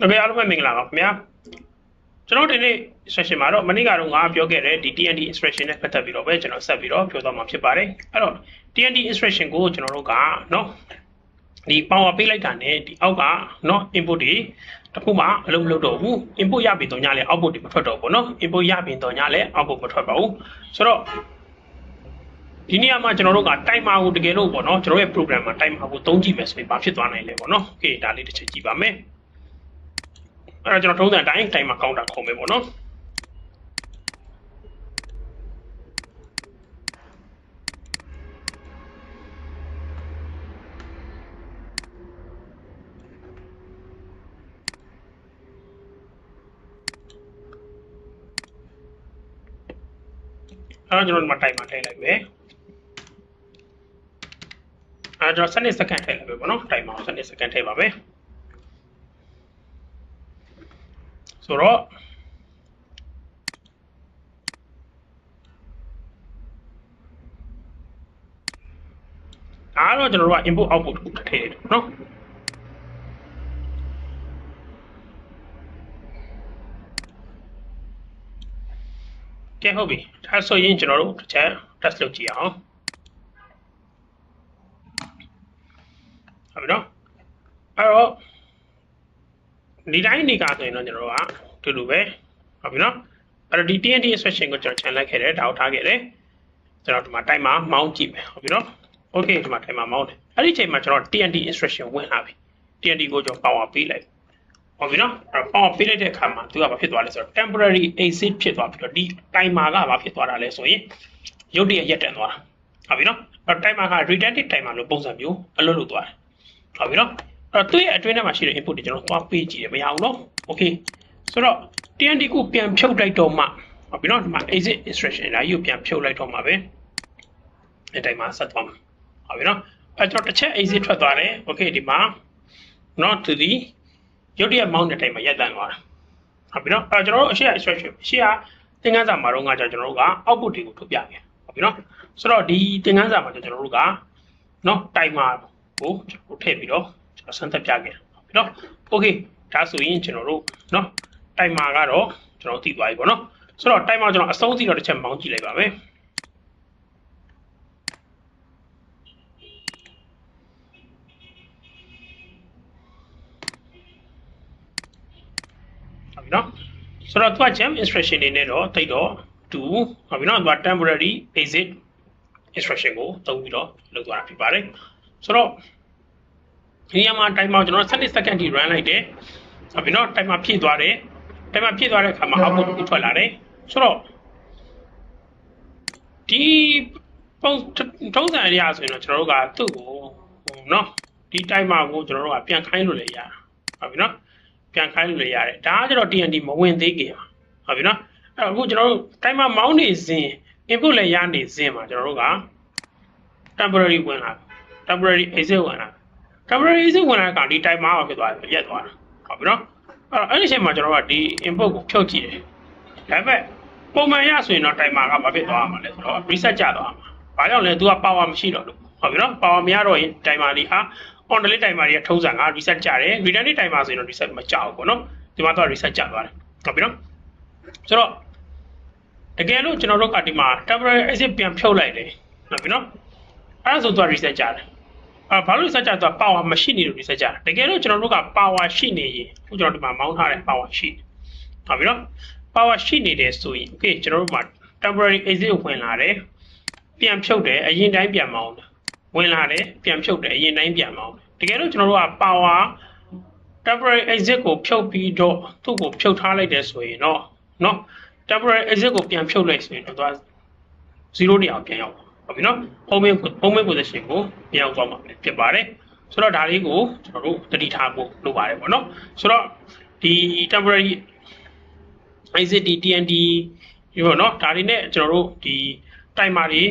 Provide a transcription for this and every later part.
။ခင်ဗျားအားလုံးပဲမင်္ဂလာပါခင်ဗျာ။ကျွန်တော်ဒီနေ့ session မှာတော့မနေ့ကတော့ငါပြောခဲ့တဲ့ဒီ TND instruction နဲ့ပတ်သက်ပြီးတော့ပဲကျွန်တော်ဆက်ပြီးတော့ပြောသွားမှာဖြစ်ပါတယ်။အဲ့တော့ TND instruction ကိုကျွန်တော်တို့ကနော်ဒီ power ပေးလိုက်တာနဲ့ဒီအောက်ကနော် input တွေတစ်ခုမှအလုံးမလုပ်တော့ဘူး input ရပြီတော့ညလဲ output တွေမထွက်တော့ဘူးနော် input ရပြီတော့ညလဲ output မထွက်ပါဘူး။ဆိုတော့ဒီနေရာမှာကျွန်တော်တို့က timer ကိုတကယ်လို့ပေါ့နော်ကျွန်တော်ရဲ့ program မှာ timer ကိုသုံးကြည့်မယ်ဆိုရင်ဘာဖြစ်သွားနိုင်လဲပေါ့နော်။ Okay ဒါလေးတစ်ချက်ကြည့်ပါမယ်။ ကျွန်တော်ထုံးစံအတိုင်း timer counter ခေါ်မယ်ပေါ့နော်။။အဲ့တော့ကျွန်တော်ဒီမှာ timer ထည့်လိုက်မယ်။အဲကျွန်တော်7စက္ကန့်ထည့်လိုက်ပဲပေါ့နော်တိုင်မှာ7စက္ကန့်ထည့်ပါမယ် ဆိုတော့ဒါတော့ကျွန်တော်တို့က input output ကိုထည့်တယ်နော်ကဲဟုတ်ပြီဒါဆိုရင်ကျွန်တော်တို့တစ်ချက် test လုပ်ကြည့်အောင်ဟုတ်ပြီနော်အဲ့တော့ ဒီတိုင်းနေကဆိုရင်တော့ကျွန်တော်တို့ကအတူတူပဲဟုတ်ပြီနော်အဲ့တော့ဒီ TNT instruction ကိုကျွန်တော် channel ခဲ့တယ်ဒါကိုထားခဲ့တယ်ကျွန်တော်ဒီမှာ timer မောင်းကြည့်မယ်ဟုတ်ပြီနော် okay ဒီမှာ timer မောင်းတယ်အဲ့ဒီအချိန်မှာကျွန်တော် TNT instruction ဝင်လာပြီ TNT ကိုကျွန်တော် power ပေးလိုက်ဟုတ်ပြီနော်အဲ့ power ပေးလိုက်တဲ့အခါမှာသူကဘာဖြစ်သွားလဲဆိုတော့ temporary exit ဖြစ်သွားပြီးတော့ဒီ timer ကဘာဖြစ်သွားတာလဲဆိုရင်ရုတ်တရက်ရက်တန့်သွားတာဟုတ်ပြီနော်အဲ့ timer က redundant timer လို့ပုံစံမျိုးအလုပ်လုပ်သွားတယ်ဟုတ်ပြီနော် အဲ့တော့သူ့ရဲ့အတွင်းထဲမှာရှိတဲ့ input တွေကျွန်တော်သွားပေးကြည့်ရမရအောင်နော် okay ဆိုတော့ TNT ကိုပြန်ဖြုတ်လိုက်တော့မှဟုတ်ပြီနော်ဒီမှာ exit instruction လာယူပြန်ဖြုတ်လိုက်တော့မှပဲအဲ့တိုင်းမှာဆက်သွားမှာဟုတ်ပြီနော်အဲ့ကျွန်တော်တစ်ချက် exit ထွက်သွားတယ် okay ဒီမှာ not to the ရုတ်တရက် mount တဲ့တိုင်းမှာရက်တန်သွားတာဟုတ်ပြီနော်အဲ့ကျွန်တော်တို့အရှိရ instruction အရှိရသင်ခန်းစာမှာတော့ငါကျွန်တော်တို့က output တွေကိုထုတ်ပြခဲ့ဟုတ်ပြီနော်ဆိုတော့ဒီသင်ခန်းစာမှာကျွန်တော်တို့ကနော် timer ကိုကျွန်တော်ထည့်ပြီးတော့ ကျွန်တော်ဆန်းသက်ပြခဲ့ဟုတ်ပြီနော် okay ဒါဆိုရင်ကျွန်တော်တို့နော် timer ကတော့ကျွန်တော်သိသွားပြီပေါ့နော်ဆိုတော့ timer ကျွန်တော်အဆုံးစီတော့တစ်ချက်မောင်းကြည့်လိုက်ပါမယ်ဟုတ်ပြီနော်ဆိုတော့သူက jump instruction နေနဲ့တော့တိတ်တော့2ဟုတ်ပြီနော်သူက temporary exit instruction ကိုသုံးပြီးတော့လုပ်သွားတာဖြစ်ပါတယ်ဆိုတော့ ဒီနေရာမှာ timer ကျွန်တော်7 second ထိ run လိုက်တယ်ဟုတ်ပြီနော် timer ဖြည့်သွားတယ် timer ဖြည့်သွားတဲ့အခါမှာ output ကိုထွက်လာတယ်ဆိုတော့ဒီပုံထုံးစံအရာဆိုရင်တော့ကျွန်တော်တို့ကသူ့ကိုနော်ဒီ timer ကိုကျွန်တော်တို့ကပြန်ခိုင်းလို့လည်းရတာဟုတ်ပြီနော်ပြန်ခိုင်းလို့လည်းရတယ်ဒါကကျတော့ TNT မဝင်သေးခင်ပါဟုတ်ပြီနော်အဲ့တော့အခုကျွန်တော်တို့ timer မောင်းနေစဉ် input လည်းရနေစဉ်မှာကျွန်တော်တို့က temporary ဝင်လာ temporary exit ဝင်လာ temporary exit ဝင်လာကဒီ timer ကိုဖြစ်သွားတယ်ရက်သွားတာဟုတ်ပြီနော်အဲ့တော့အဲ့ဒီအချိန်မှာကျွန်တော်ကဒီ input ကိုဖြုတ်ကြည့်တယ်ဒါပေမဲ့ပုံမှန်ရဆိုရင်တော့ timer ကဘာဖြစ်သွားမှာလဲဆိုတော့ reset ကျသွားမှာဘာကြောင့်လဲ तू က power မရှိတော့လို့ဟုတ်ပြီနော် power မရတော့ရင် timer လေးဟာ on delay timer တွေကထုံးစံက reset ကျတယ် redundant timer ဆိုရင်တော့ reset မကျဘူးပေါ့နော်ဒီမှာတော့ reset ကျသွားတယ်ဟုတ်ပြီနော်ဆိုတော့တကယ်လို့ကျွန်တော်တို့ကဒီမှာ temporary exit ပြန်ဖြုတ်လိုက်တယ်ဟုတ်ပြီနော်အဲ့ဒါဆိုတော့ reset ကျတယ် အာဘာလို့ reset ကျတော့ power မရှိနေလို့ reset ကျတယ်တကယ်လို့ကျွန်တော်တို့က power ရှိနေရင်အခုကျွန်တော်ဒီမှာမောင်းထားတဲ့ power ရှိဟုတ်ပြီနော် power ရှိနေတယ်ဆိုရင် okay ကျွန်တော်တို့မှာ temporary exit ဝင်လာတယ်ပြန်ဖြုတ်တယ်အရင်တိုင်းပြန်မောင်းတယ်ဝင်လာတယ်ပြန်ဖြုတ်တယ်အရင်တိုင်းပြန်မောင်းတယ်တကယ်လို့ကျွန်တော်တို့က power temporary exit ကိုဖြုတ်ပြီးတော့သူ့ကိုဖြုတ်ထားလိုက်တယ်ဆိုရင်တော့เนาะ temporary exit ကိုပြန်ဖြုတ်လိုက်ဆိုရင်တော့သူက0နေအောင်ပြန်ရောက် ဟုတ်ပြီနော် home home position ကိုပြန်ရောက်သွားမှာဖြစ်ပါတယ်ဆိုတော့ဒါလေးကိုကျွန်တော်တို့တတိထားဖို့လိုပါတယ်ပေါ့နော်ဆိုတော့ဒီ temporary exit TNT ဒီပေါ့နော်ဒါတွေနဲ့ကျွန်တော်တို့ဒီ timer တွေ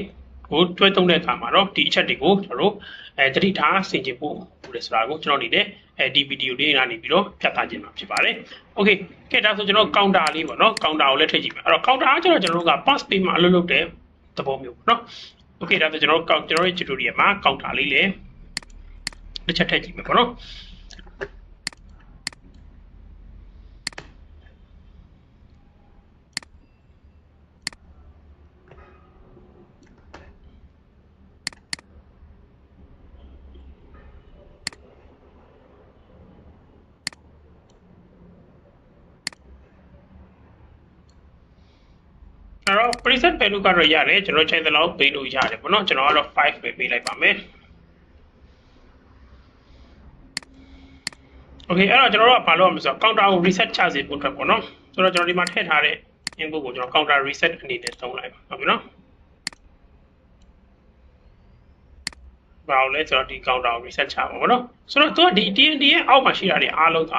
ကိုတွဲသုံးတဲ့အခါမှာတော့ဒီအချက်တွေကိုကျွန်တော်တို့အဲတတိထားဆင်ခြင်ဖို့လို့ဆိုတာကိုကျွန်တော်အနေနဲ့အဲဒီဗီဒီယိုလေးကနေပြီးတော့ဖြတ်သားခြင်းမှာဖြစ်ပါတယ်။ Okay ကဲဒါဆိုကျွန်တော် counter လေးပေါ့နော် counter ကိုလည်းထည့်ကြည့်မယ်။အဲ့တော့ counter ကကျွန်တော်ကျွန်တော်တို့က pass pay မှာအလုပ်လုပ်တဲ့သဘောမျိုးပေါ့နော်။ Okay ဒါဆိုကျွန်တော်တို့ကျွန်တော်ရဲ့ tutorial မှာ counter လေးလည်းတစ်ချက်ထည့်ကြည့်မယ်ပေါ့နော်။ preset value ကတော့ရတယ်ကျွန်တော်ချိန်သလောက်ပေးလို့ရတယ်ပေါ့နော်ကျွန်တော်ကတော့5ပဲပေးလိုက်ပါမယ် Okay အဲ့တော့ကျွန်တော်တို့ကဘာလုပ်ရမလဲဆိုတော့ counter ကို reset ချစေဖို့အတွက်ပေါ့နော်ဆိုတော့ကျွန်တော်ဒီမှာထည့်ထားတဲ့ input ကိုကျွန်တော် counter reset အနေနဲ့သုံးလိုက်ပါဟုတ်ပြီနော်ဘာလို့လဲဆိုတော့ဒီ counter ကို reset ချပါဘောနော်ဆိုတော့သူကဒီ TNT ရဲ့အောက်မှာရှိတာတွေအားလုံးက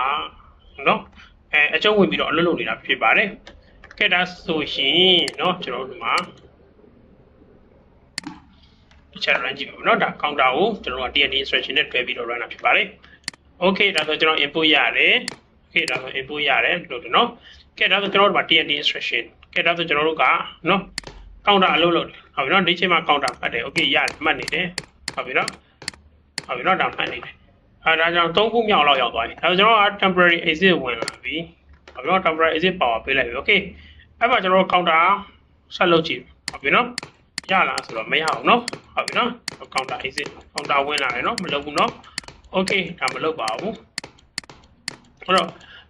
နော်အဲအကျုံးဝင်ပြီးတော့အလုပ်လုပ်နေတာဖြစ်ပါတယ် ကဲဒါဆိုရှင်နော်ကျွန်တော်တို့ဒီမှာချက် run ကြည့်ပါမယ်နော်ဒါ counter ကိုကျွန်တော်တို့က TNT instruction နဲ့တွဲပြီးတော့ run တာဖြစ်ပါတယ် okay ဒါဆိုကျွန်တော် input ရတယ် okay ဒါဆို input ရတယ်လို့တယ်နော်ကဲဒါဆိုကျွန်တော်တို့မှာ TNT instruction ကဲဒါဆိုကျွန်တော်တို့ကနော် counter အလုပ်လုပ်တယ်ဟုတ်ပြီနော်ဒီချိန်မှာ counter မှတ်တယ် okay ရတယ်မှတ်နေတယ်ဟုတ်ပြီနော်ဟုတ်ပြီနော်ဒါမှတ်နေတယ်အဲဒါကြောင့်၃ခုမြောက်လောက်ရောက်သွားပြီဒါဆိုကျွန်တော်က temporary exit ဝင်လာပြီ ဟုတ်ပြီနော် temporary exit power ပေးလိုက်ပြီ okay အဲ့မှာကျွန်တော်တို့ counter ဆက်လုပ်ကြည့်ဟုတ်ပြီနော်ရလားဆိုတော့မရအောင်နော်ဟုတ်ပြီနော် counter exit counter ဝင်လာတယ်နော်မလုပ်ဘူးနော် okay ဒါမလုပ်ပါဘူးအဲ့တော့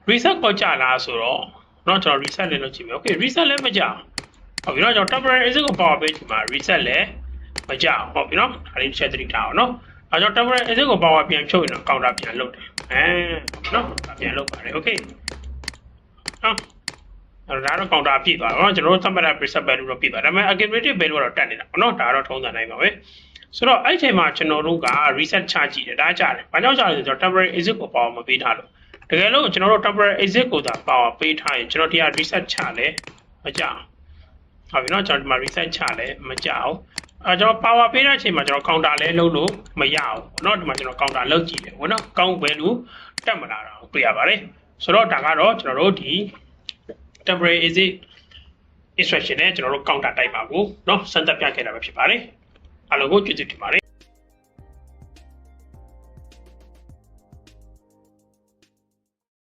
reset ကိုကြာလားဆိုတော့เนาะကျွန်တော် reset လည်းလုပ်ကြည့်မယ် okay reset လည်းမကြာဟုတ်ပြီเนาะကျွန်တော် temporary exit ကို power page မှာ reset လည်းမကြာဟုတ်ပြီเนาะဒါလေးတစ်ချက်သတိထားအောင်เนาะအဲကျွန်တော် temporary exit ကို power ပြန်ဖြုတ်ရင်တော့ counter ပြန်လုပ်တယ်အဲเนาะပြန်လုပ်ပါတယ် okay နော်အဲ့ဒါတော့ counter ပြည့်သွားတော့ကျွန်တော်တို့သတ်မှတ်တဲ့ preset value တော့ပြည့်သွားဒါပေမဲ့ accumulative value ကတော့တက်နေတာပေါ့နော်ဒါကတော့ထုံးစံတိုင်းပါပဲဆိုတော့အဲ့ဒီအချိန်မှာကျွန်တော်တို့က reset ချကြည့်တယ်ဒါကြတယ်ဘာကြောင့်ကြလဲဆိုတော့ temporary exit ကို power မပေးထားလို့တကယ်လို့ကျွန်တော်တို့ temporary exit ကိုသာ power ပေးထားရင်ကျွန်တော်တရား reset ချလဲမကြအောင်ဟုတ်ပြီနော်ကျွန်တော်ဒီမှာ reset ချလဲမကြအောင်အဲကျွန်တော် power ပေးတဲ့အချိန်မှာကျွန်တော် counter လဲလုပ်လို့မရအောင်เนาะဒီမှာကျွန်တော် counter လုပ်ကြည့်တယ်ဘောနော်ကောင်း value တက်မလာတာကိုတွေ့ရပါတယ် ဆိုတော့ဒါကတော့ကျွန်တော်တို့ဒီ temporary exit instruction နဲ့ကျွန်တော်တို့ counter type ပါကိုเนาะစမ်းသပ်ပြခဲ့တာပဲဖြစ်ပါတယ်အားလုံးကိုကျေးဇူးတင်ပါတယ်